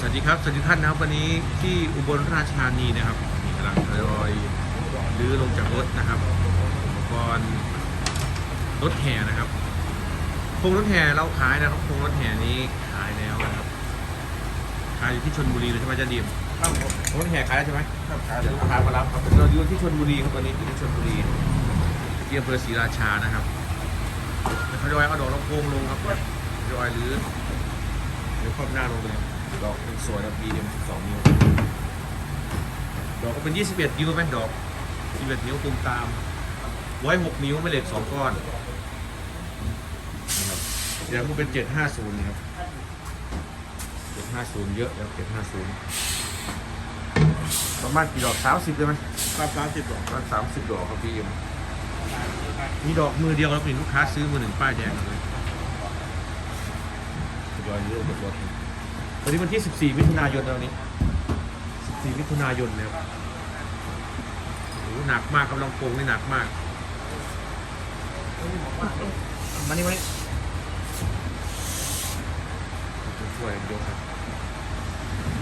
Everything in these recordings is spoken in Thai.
สวัสดีครับ สวัสดีท่านนะครับวันนี้ที่อุบลราชธานีนะครับมีกำลังทยอยลื้อลงจากรถนะครับอุปกรณ์รถแห่นะครับโครงรถแห่เราขายนะครับโครงรถแห่นี้ขายแล้วนะครับขายอยู่ที่ชลบุรีเลยใช่ไหมอาจันดีมครับผมโครงรถแห่ขายแล้วใช่ไหมครับครับเดี๋ยวลูกค้ามารับครับเราอยู่ที่ชลบุรีครับวันนี้อยู่ที่ชลบุรีที่อำเภอศรีราชานะครับทยอยเอาดอกลำโพงลงครับทยอยรื้อหรือครอบหน้าลงเลย ดอกเป็นสวยครับ BM 12นิ้ว ดอกก็เป็น 21 นิ้วไหมดอก21นิ้วตุมตาม ไว้ 6 นิ้วไม่เหล็ก2ก้อนนะครับเดี๋ยวมันเป็น 750นะครับ750 เยอะแล้ว750 ประมาณกี่ดอก 30ได้ไหมครับสามสิบดอกประมาณ30 ดอกครับพี่เอ็มมีดอกมือเดียวแล้วเป็นลูกค้าซื้อมือหนึ่งป้ายแดงเลยทยอยเรื่อยๆรถ วันนี้วันที่ 14 มิถุนายนแล้วนี้ 14 มิถุนายนแล้วโอ้โหหนักมากกำลังโปงนี่หนักมากมานี่มานี่ช่วยยกครับ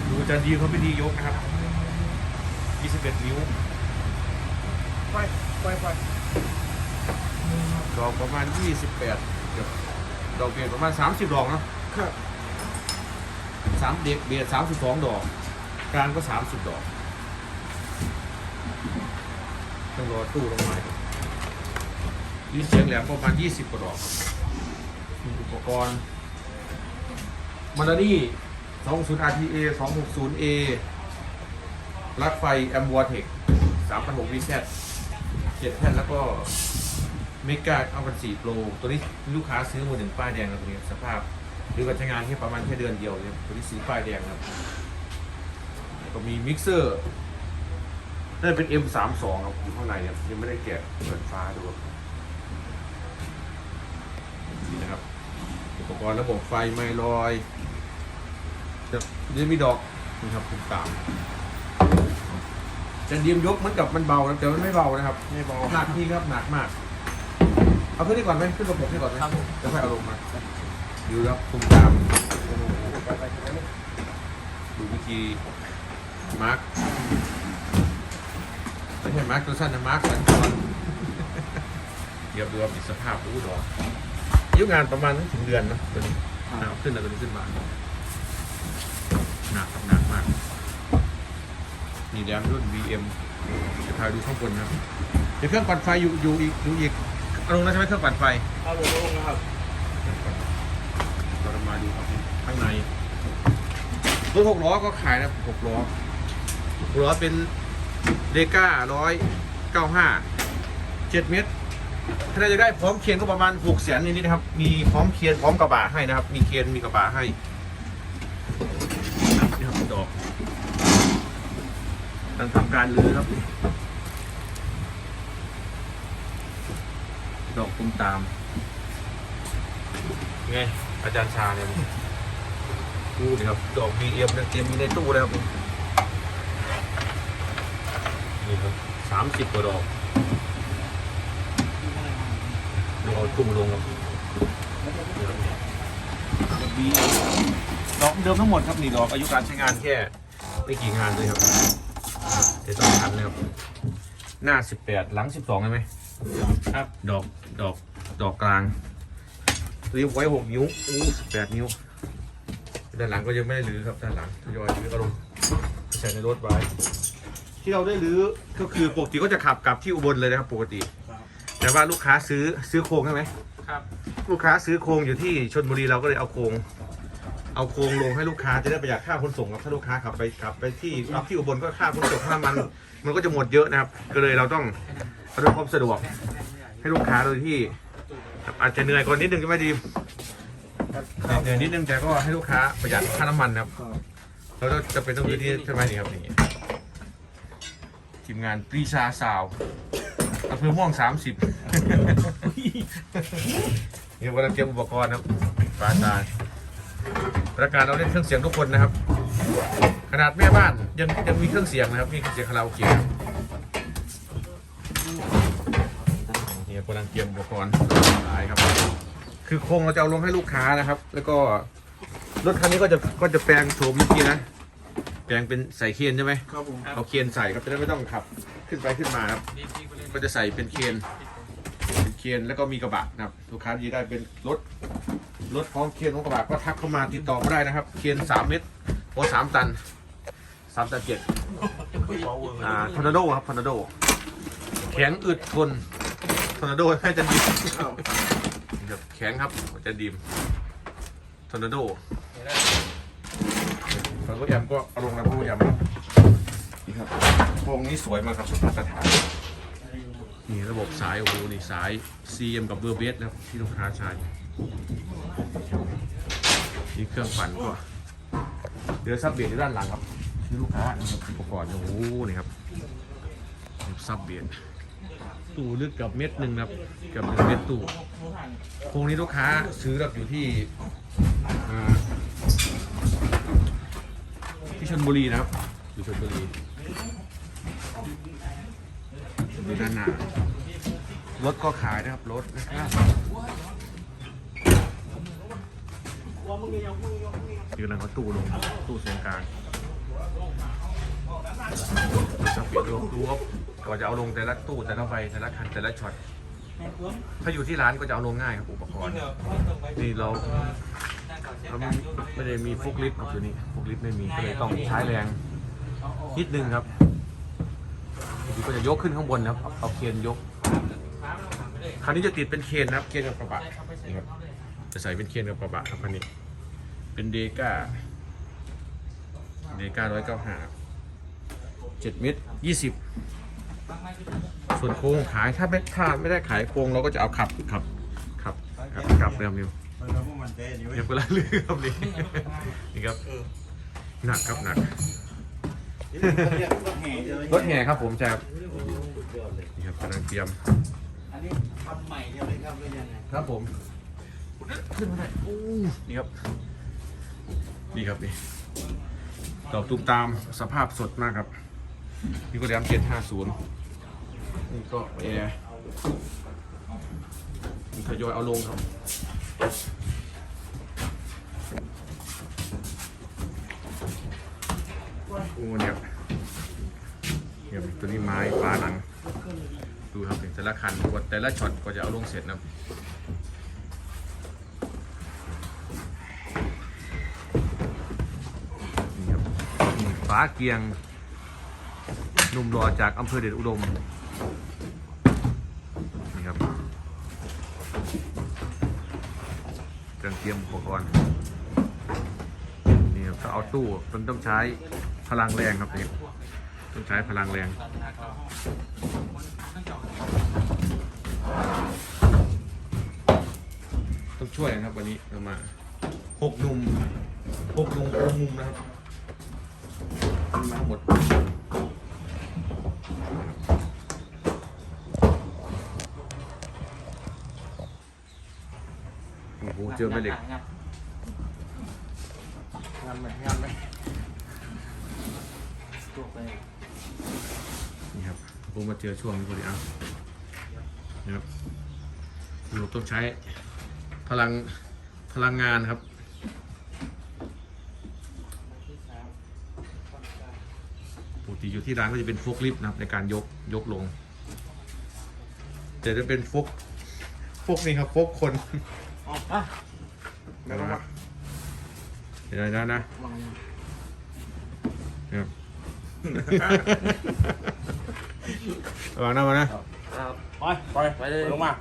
ดูอาจารย์ดีเขาไม่ดียกนะครับ 21 นิ้วไปไปไปดอกประมาณ 28เดี๋ยวดอกเบียดประมาณ 30 ดอกเนาะครับ สามเด็กเบียด32ดอก กางก็30ดอก ต้องรอตู้ลงมาครับนี่เสียงแหลมประมาณ20กว่าดอกรับมีอุปกรณ์มาราดี้20 RTA 260A ลักไฟ a m w a t e c 3,600 VZ 7แท่นแล้วก็เมกาเอากัน4โปร ตัวนี้ลูกค้าซื้อมาหนึ่งป้ายแดงแล้วตัวนี้สภาพ หรือการใช้งานแค่ประมาณแค่เดือนเดียวเลยตัวนี้ซื้อป้ายแดงครับแล้วก็มีมิกเซอร์น่าจะเป็น M32 ครับอยู่ข้างในเนี่ยยังไม่ได้แกะเปิดฟ้าดูครับนี่นะครับอุปกรณ์ระบบไฟไมลอยจะจะมีดอกนี่ครับตุ่มตามจะเดียมยกเหมือนกับมันเบานะแต่มันไม่เบานะครับไม่บอกหนักพี่ครับหนักมาก เอาขึ้นนี่ก่อนไหมขึ้นระบบนี่ก่อนไหมครับผมจะค่อยเอาลงมา ดูครับตุ่มตามดูวิธีมาร์กไม่ใช่มาร์กตัวสั้นนะมาร์กสันคอนเดี๋ยวดูว่ามีสภาพอู้ดอกอายุงานประมาณถึงเดือนนะตัวนี้เอาขึ้นแล้วตัวนี้ขึ้นมาหนักหนักมากนี่แรมรุ่น VM จะพาดูข้างบนนะครับเดี๋ยวเครื่องปั่นไฟอยู่อยู่อีกอยู่อีกเอาลงแล้วใช่ไหมเครื่องปั่นไฟครับผมลงนะครับ มาดูครับข้างในรถหกล้อก็ขายนะหกล้อหกล้อเป็นเดก้าร้อยเก้าห้าเจ็ดเมตร ถ้าจะได้พร้อมเคียนก็ประมาณหกแสนนิดนะครับ มีพร้อมเคียนพร้อมกระบะให้นะครับ มีเคียนมีกระบะให้นี่ครับดอกกำลังทำการรื้อครับ ดอกตุ้มตาม ไงอาจารย์ชาเนี่ยดูนี่ครับดอก BM เนี่ยเตรียมมีในตู้แล้วครับนี่ครับสามสิบกว่าดอกดูเอาตุ้มลงครับบีดอกเดิมทั้งหมดครับนี่ดอกอายุการใช้งานแค่ไม่กี่งานเลยครับเดี๋ยวต้องทันนะครับ หน้าสิบแปดหลังสิบสองได้ไหมครับ ดอกดอกดอกกลาง รีบไว้หกนิ้วอู้แปดนิ้ว ด้านหลังก็ยังไม่ได้รื้อครับด้านหลังทยอยรื้อก็ลงใส่ในรถไว้ ที่เราได้รื้อก็คือปกติก็จะขับกลับที่อุบลเลยนะครับปกติครับแต่ว่าลูกค้าซื้อซื้อโครงใช่ไหมครับ ลูกค้าซื้อโครงอยู่ที่ชนบุรีเราก็เลยเอาโครงเอาโครงลงให้ลูกค้าจะได้ประหยัดค่าขนส่งครับถ้าลูกค้าขับไปขับไปที่รับที่อุบลก็ค่าขนส่งค่ามัน มันก็จะหมดเยอะนะครับ ก็เลยเราต้องเอาด้วยความสะดวกให้ลูกค้าโดยที่ อาจจะเหนื่อยกว่านิดนึงใช่ไหมดีมเหนื่อยนิดนึงแต่ก็ให้ลูกค้าประหยัดค่าน้ำมันนะครับเราจะเป็นต้องพื้นที่ใช่ไหมนี่ครับอย่างเงี้ยทีมงานปรีชาสาวอำเภอม่วงสามสิบนี่กำลังเตรียมอุปกรณ์ครับปลาตายประกาศเราเล่นเครื่องเสียงทุกคนนะครับ ขนาดแม่บ้านยังยังมีเครื่องเสียงนะครับมีเครื่องเสียงคาราโอเกะนี่ กำลังเตรียมอุปกรณ์หลายครับ คือโครงเราจะเอาลงให้ลูกค้านะครับ แล้วก็รถคันนี้ก็จะก็จะแปลงโฉมเมื่อกี้นะแปลงเป็นใส่เคนใช่ไหมครับผมเอาเคนใส่ครับจะได้ไม่ต้องขับ ขึ้นไปขึ้นมาครับก็จะใส่เป็นเคนเป็นเคนแล้วก็มีกระบะนะครับลูกค้าที่ได้เป็นรถรถพร้อมเคนของกระบะก็ทักเข้ามาติดต่อมาได้นะครับเคนสามเมตรโอ้สามตันสามตันเจ็ดอ่าทอร์นาโดครับทอร์นาโดแข็งอึดทน ทอร์นาโดให้จันดิมครับแข็งครับจันดิมทอร์นาโดแล้วก็แอมก็เอาลงแล้วก็แอมนี่ครับวงนี้สวยมากครับสุดมาตรฐานนี่ระบบสายโอ้โหนี่สาย CM กับเบอร์เบสนะครับที่ลูกค้าใช้นี่เครื่องปั่นก็เดือซับเบียดอยู่ด้านหลังครับที่ลูกค้านะครับอุปกรณ์โอ้โหนี่ครับซับเบียด ตู้ลึกกับเม็ดหนึ่งครับเกับหนึ่งเม็ดตู้โคงนี้ลูกค้าซื้อรับอยู่ที่ที่ชลบุรีนะครับอยู่ชลบุรีดูด้านหน้ารถก็ขายนะครับรถนะครับนี่กำลังเขาตู้ลงตู้เสียงกลางจะเปลี่ยนดูดูครับ ก่อนจะเอาลงแต่ละตู้แต่ละใบแต่ละคันแต่ละช็อตถ้าอยู่ที่ร้านก็จะเอาลงง่ายครับอุปกรณ์นี่เราเราไม่ไม่ได้มีฟุกลิฟต์ครับตัวนี้ฟุกลิฟต์ไม่มีก็เลยต้องใช้แรงนิดนึงครับบางทีก็จะยกขึ้นข้างบนนะครับเอาเคนยกคันนี้จะติดเป็นเคนนะครับเคนกับกระบะนี่ครับจะใส่เป็นเคนกับกระบะครับคันนี้ เป็นเดก้าเดก้าร้อยเก้าห้าเจ็ดเมตรยี่สิบ ส่วนโครงขายถ้าไม่ถ้าไม่ได้ขายโครงเราก็จะเอาขับขับขับขับขับเรือมิวเราพวกมันเต้นี่เว้ยเดี๋ยวเวลาเรือครับนี่นี่ครับหนักครับหนักเรียกรถแห่ใช่ไหมรถแห่ครับผมจะนี่ครับกำลังเตรียมอันนี้ทำใหม่ใช่ไหมครับหรือยังไงครับผมขึ้นมาได้โอ้นี่ครับนี่ครับนี่ดอกตูมตามสภาพสดมากครับ นี่ก็แรมเจ็ดห้าศูนย์นี่ก็แอร์นี่ทยอยเอาลงครับโอ้เนี่ยเนี่ยตัวนี้ไม้ปลาหนัง ดูครับแต่ละคันกดแต่ละช็อตก็จะเอาลงเสร็จนะครับนี่ครับฟ้าเกียง หนุ่มรอจากอำเภอเดชอุดมนี่ครับเครื่องเตรียมอุปกรณ์นี่ครับถ้าเอาตู้มันต้องใช้พลังแรงครับนี่ต้องใช้พลังแรงต้องช่วยนะครับวันนี้เรามาหกนุ่มหกนุ่มโอมุมนะครับมีมาหมด โอ้โหเจอแม่เหล็กงานไหมงานไหมตัวไปนี่ครับผมมาเจอช่วงนี้พอดีอะนะครับเราต้องใช้พลังพลังงานครับปกติอยู่ที่ร้านก็จะเป็นโฟกลิฟต์นะครับในการยกยกลง แต่จะเป็นโฟกโฟกนี่ครับโฟกคน อ๋ออะเดี๋ยวนะเดี๋ยวนะนะวางครับระวังนะมานะไปไปไปเลยลงมา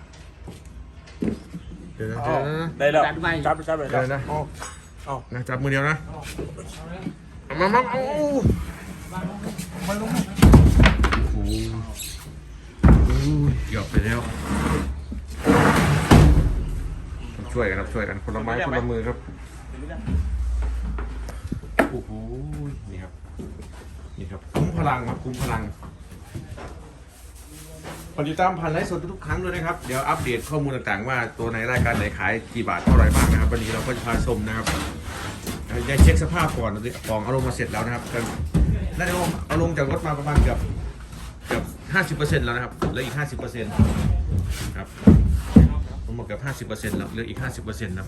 เดี๋ยวนะเดี๋ยวนะ ได้แล้วจับจับจับเลยเดี๋ยวนะเอานะจับมือเดียวนะเอามามาเอาโอ้โหเกือบไปแล้ว ช่วยกันครับช่วยกันคนละไม้คนละมือครับโอ้โหนี่ครับนี่ครับคุ้มพลังครับคุ้มพลังกดติดตามพันไลฟ์สดทุกๆครั้งด้วยนะครับ เดี๋ยวอัปเดตข้อมูลต่างๆ ว่าตัวไหนรายการไหนขายกี่บาทเท่าไหร่บ้างนะครับ วันนี้เราก็จะพาชมนะครับยังเช็คสภาพก่อนของเอาลงมาเสร็จแล้วนะครับน่าจะเอาลงจากรถมาประมาณเกือบเกือบห้าสิบเปอร์เซ็นต์แล้วนะครับเหลืออีกห้าสิบเปอร์เซ็นต์ครับ หมดเกืบห้าสิบเปอร์เซ็นต์แล้วเหลืออีกห้าสิบเปอร์เซ็นต์นะ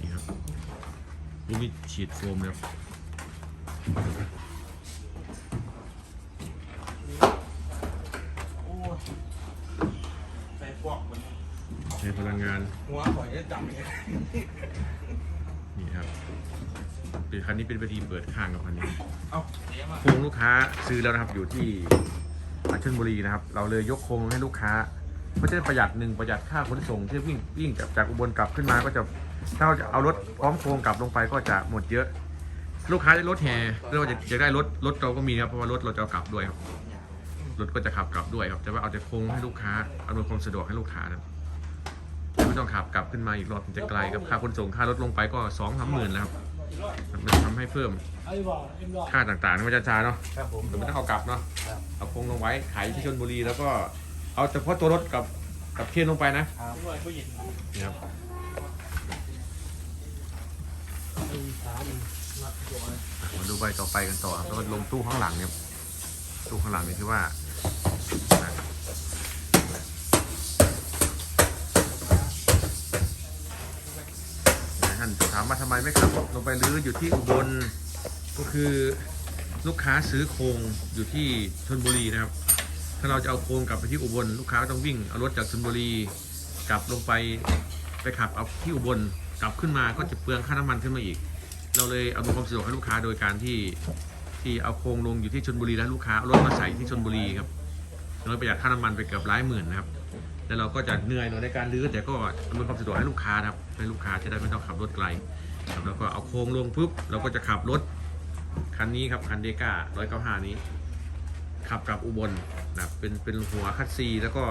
นี่ครับลูมิฉีดโฟมแล้วใช้พลังงาน หัวหอยจะจับนี่ครับเป็นคันนี้เป็นพิธีเปิดข้างกับคันนี้โครงลูกค้าซื้อแล้วนะครับอยู่ที่ ชลบุรีนะครับ เราเลยยกโครงให้ลูกค้าเพื่อจะประหยัดหนึ่งประหยัดค่าขนส่งที่วิ่งวิ่งจากจากอุบลกลับขึ้นมาก็จะถ้าเราจะเอารถพร้อมโครงกลับลงไปก็จะหมดเยอะ ลูกค้าได้รถแห่หรือว่าจะจะได้รถรถเราก็มีครับเพราะว่ารถเราจะเอากลับด้วยครับรถก็จะขับกลับด้วยครับแต่ว่าเอาแต่โครงให้ลูกค้าอำนวยความสะดวกให้ลูกค้านะไม่ต้องขับกลับขึ้นมาอีกรอบมันจะไกลครับค่าขนส่งค่ารถลงไปก็สองสามหมื่นแล้วครับ มันทำให้เพิ่มค่าต่างๆนะมันจะจาเนาะครับผมเดี๋ยวมันต้องเอากลับเนาะครับเอาโครงลงไว้ขายที่ชลบุรีแล้วก็เอาเฉพาะตัวรถกับกับเคนลงไปนะครับนี่ครับมาดูใบต่อไปกันต่อครับแล้วก็ลงตู้ข้างหลังเนี่ยตู้ข้างหลังนี่คือว่าหลายท่านถา มาทำไมไม่ขับลงไปรื้ออยู่ที่อุบลก็คือลูกค้าซื้อโครงอยู่ที่ชลบุรีนะครับ ถ้าเราจะเอาโครงกลับไปที่อุบลลูกค้าต้องวิ่งเอารถจากชลบุรีกลับลงไปไปขับเอาที่อุบลกลับขึ้นมาก็จะเปลืองค่าน้ำมันขึ้นมาอีก เราเลยเอาความสะดวกให้ลูกค้าโดยการที่ที่เอาโครงลงอยู่ที่ชลบุรีแล้วลูกค้ารถมาใส่ที่ชลบุรีครับเราประหยัดค่าน้ำมันไปเกือบหลายหมื่นนะครับแล้วเราก็จะเหนื่อยหน่อยในการรื้อแต่ก็อำนวยความสะดวกให้ลูกค้านะครับให้ลูกค้าจะได้ไม่ต้องขับรถไกล ครับแล้วก็เอาโครงลงปุ๊บเราก็จะขับรถคันนี้ครับคันเดก้าร้อยเก้าห้านี้ ขับกลับอุบลนะครับเป็นเป็นหัวคัดซี แล้วก็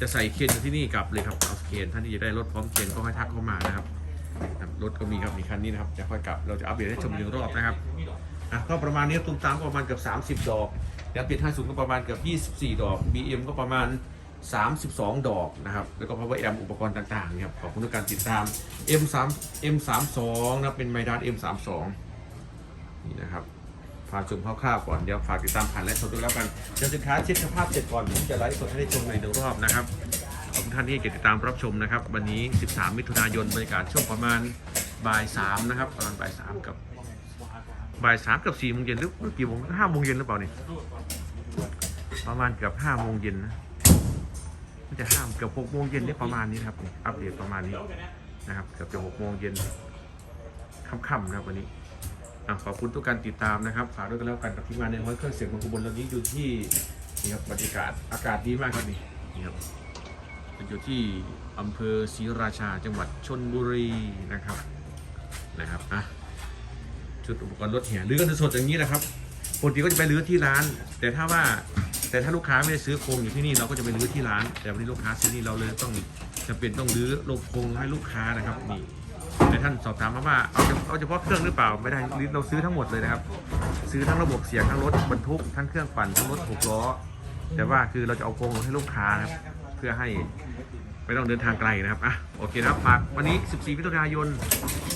จะใส่เคนอยู่ที่นี่กลับเลยครับเอาเคนท่านที่จะได้รถพร้อมเคนก็ให้ทักเข้ามานะครับรถก็มีครับมีคันนี้นะครับจะค่อยกลับเราจะอัปเดตให้ชมหนึ่งรอบนะครับอะก็ประมาณนี้ตุ้มตามประมาณเกือบ30 ดอกแล้วเปิด50ก็ประมาณเกือบ24 ดอก BM ก็ประมาณ 32 ดอกนะครับ แล้วก็ power amp อุปกรณ์ต่างๆนะครับขอบคุณทุกการติดตาม M3 M32 นะเป็นไมดาน M32 นี่นะครับผ่าชมคร่าวๆก่อนเดี๋ยวฝากติดตามผ่านและสดด้วยแล้วกันเดี๋ยวสินค้าเช็คสภาพเสร็จก่อนผมจะไลฟ์สดให้ได้ชมในหนึ่งรอบนะครับขอบคุณท่านที่ติดตามรับชมนะครับ วันนี้ 13 มิถุนายนบรรยากาศช่วงประมาณบ่าย3นะครับประมาณบ่าย3กับบ่าย3กับ4โมงเย็นหรือกี่โมง5โมงเย็นหรือเปล่านี่ประมาณเกือบ5โมงเย็นนะ มันจะ5เกือบ6โมงเย็นนี่ประมาณนี้ครับอัปเดตประมาณนี้นะครับเกือบจะ6โมงเย็นค่ำๆนะครับวันนี้ขอบคุณทุกการติดตามนะครับฝากด้วยกันแล้วกันกับทีมงานในห้องเครื่องเสียงของอุบลเรานี้อยู่ที่นี่ครับบรรยากาศอากาศดีมากครับนี่นี่ครับเป็นอยู่ที่อำเภอศรีราชาจังหวัดชนบุรีนะครับนะครับอะชุดอุปกรณ์รถแห่หรือกันสดอย่างนี้นะครับปกติก็จะไปรื้อที่ร้าน แต่ถ้าว่า แต่ถ้าลูกค้าไม่ได้ซื้อโครงอยู่ที่นี่เราก็จะไปรื้อที่ร้าน แต่วันนี้ลูกค้าซื้อนี่เราเลยต้องจำเป็นต้องรื้อลงโครงให้ลูกค้านะครับนี่แต่ท่านสอบถามมาว่าเอาเฉเอาเฉพาะเครื่องหรือเปล่าไม่ได้เราซื้อทั้งหมดเลยนะครับ ซื้อทั้งระบบเสียงทั้งรถบรรทุกทั้งเครื่องปั่นทั้งรถหกล้อ แต่ว่าคือเราจะเอาโครงลงให้ลูกค้านะครับเพื่อให้ไม่ต้องเดินทางไกลนะครับอะโอเคนะครับฝากวันนี้ 14มิถุนายน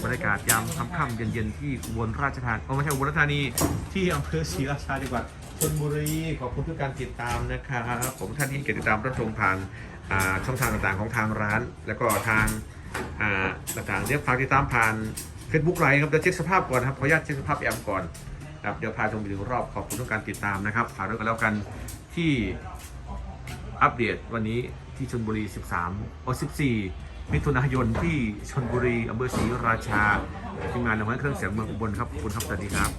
บรรยากาศยามค่ำๆเย็นๆที่อุบลราชธานีอ๋อไม่ใช่อุบลราชธานีที่อำเภอศรีราชาจังหวัด ชลบุรีขอบคุณทุกการติดตามนะครับผมท่านที่ติดตามรับชมผ่านช่องทางต่างๆของทางร้าน แล้วก็ทางต่างๆเดี๋ยวฝากติดตามผ่าน Facebook ไลน์ครับเดี๋ยวเช็คสภาพก่อนครับขออนุญาตเช็คสภาพแอมก่อนครับเดี๋ยวพาชมไปดูรอบขอบคุณทุกการติดตามนะครับฝากด้วยกันแล้วกันที่อัปเดตวันนี้ที่ชลบุรี 13โอ14 มิถุนายนที่ชลบุรีอำเภอศรีราชาทีมงานเราให้เครื่องเสียงเมืองอุบลครับขอบคุณครับสวัสดีครับ